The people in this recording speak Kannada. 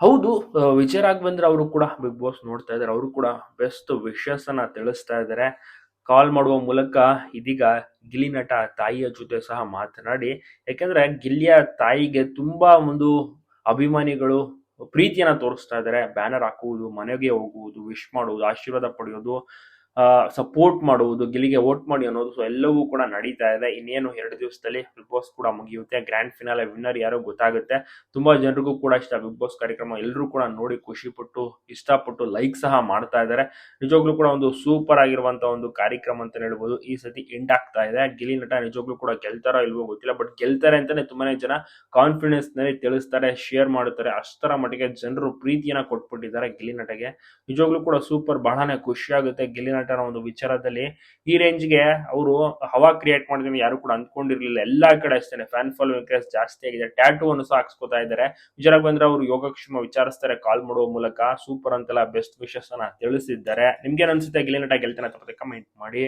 ಹೌದು ವಿಜಯ್ ರಾಘವೇಂದ್ರ ಅವರು ಕೂಡ ಬಿಗ್ ಬಾಸ್ ನೋಡ್ತಾ ಇದ್ದಾರೆ. ಅವರು ಕೂಡ ಬೆಸ್ಟ್ ವಿಶಸ್ ಅನ್ನ ತಿಳಿಸ್ತಾ ಇದ್ದಾರೆ. ಕಾಲ್ ಮಾಡುವ ಮೂಲಕ ಇದೀಗ ಗಿಲಿ ನಟ ತಾಯಿಯ ಜೊತೆ ಸಹ ಮಾತನಾಡಿ, ಯಾಕೆಂದ್ರೆ ಗಿಲ್ಲಿಯ ತಾಯಿಗೆ ತುಂಬಾ ಒಂದು ಅಭಿಮಾನಿಗಳು ಪ್ರೀತಿಯನ್ನ ತೋರಿಸ್ತಾ ಇದ್ದಾರೆ. ಬ್ಯಾನರ್ ಹಾಕುವುದು, ಮನೆಗೆ ಹೋಗುವುದು ವಿಶ್ ಮಾಡುವುದು, ಆಶೀರ್ವಾದ ಪಡೆಯೋದು ಸಪೋರ್ಟ್ ಮಾಡುವುದು ಗೆಲಿಗೆ ವೋಟ್ ಮಾಡಿ ಅನ್ನೋದು ಸೊ ಎಲ್ಲವೂ ಕೂಡ ನಡೀತಾ ಇದೆ. ಇನ್ನೇನು ಎರಡು ದಿವಸದಲ್ಲಿ ಬಿಗ್ ಬಾಸ್ ಕೂಡ ಮುಗಿಯುತ್ತೆ. ಗ್ರ್ಯಾಂಡ್ ಫಿನಾಲೆ ವಿನ್ನರ್ ಯಾರೋ ಗೊತ್ತಾಗುತ್ತೆ. ತುಂಬಾ ಜನರಿಗೂ ಕೂಡ ಇಷ್ಟ ಬಿಗ್ ಬಾಸ್ ಕಾರ್ಯಕ್ರಮ. ಎಲ್ಲರೂ ಕೂಡ ನೋಡಿ ಖುಷಿ ಪಟ್ಟು ಇಷ್ಟಪಟ್ಟು ಲೈಕ್ ಸಹ ಮಾಡ್ತಾ ಇದ್ದಾರೆ. ನಿಜವಾಗ್ಲೂ ಕೂಡ ಒಂದು ಸೂಪರ್ ಆಗಿರುವಂತ ಒಂದು ಕಾರ್ಯಕ್ರಮ ಅಂತ ಹೇಳ್ಬೋದು. ಈ ಸತಿ ಎಂಡ್ ಆಗ್ತಾ ಇದೆ. ಗಿಲಿ ನಟ ನಿಜವಾಗ್ಲೂ ಕೂಡ ಗೆಲ್ತಾರೋ ಇಲ್ವೋ ಗೊತ್ತಿಲ್ಲ ಬಟ್ ಗೆಲ್ತಾರೆ ಅಂತಾನೆ ತುಂಬಾನೇ ಜನ ಕಾನ್ಫಿಡೆನ್ಸ್ನಲ್ಲಿ ತಿಳಿಸ್ತಾರೆ ಶೇರ್ ಮಾಡುತ್ತಾರೆ. ಅಷ್ಟರ ಮಟ್ಟಿಗೆ ಜನರು ಪ್ರೀತಿಯನ್ನ ಕೊಟ್ಬಿಟ್ಟಿದ್ದಾರೆ ಗಿಲಿ ನಟಗೆ. ನಿಜವಾಗ್ಲೂ ಕೂಡ ಸೂಪರ್ ಬಹಳನೇ ಖುಷಿ ಆಗುತ್ತೆ ನಟನ ಒಂದು ವಿಚಾರದಲ್ಲಿ ಈ ರೇಂಜ್ಗೆ ಅವರು ಹವಾ ಕ್ರಿಯೇಟ್ ಮಾಡಿದ್ರೆ ಯಾರು ಕೂಡ ಅಂದ್ಕೊಂಡಿರ್ಲಿಲ್ಲ. ಎಲ್ಲಾ ಕಡೆ ಅಷ್ಟೇ ಫ್ಯಾನ್ ಫಾಲೋವಿಂಗ್ ಜಾಸ್ತಿ ಆಗಿದೆ. ಟ್ಯಾಟೂ ಅನ್ನು ಸಹ ಹಾಕ್ಸ್ಕೊತಾ ಇದ್ದಾರೆ. ವಿಚಾರಕ್ಕೆ ಬಂದ್ರೆ ಅವರು ಯೋಗಕ್ಷೇಮ ವಿಚಾರಿಸ್ತಾರೆ ಕಾಲ್ ಮಾಡುವ ಮೂಲಕ. ಸೂಪರ್ ಅಂತೆಲ್ಲ ಬೆಸ್ಟ್ ವಿಶಸ್ ಅನ್ನ ತಿಳಿಸಿದ್ದಾರೆ. ನಿಮ್ಗೆ ಅನ್ಸುತ್ತೆ? ಗಿಲಿನಟ ನಟ ಗೆಲ್ತಾನೆ ಕಮೆಂಟ್ ಮಾಡಿ.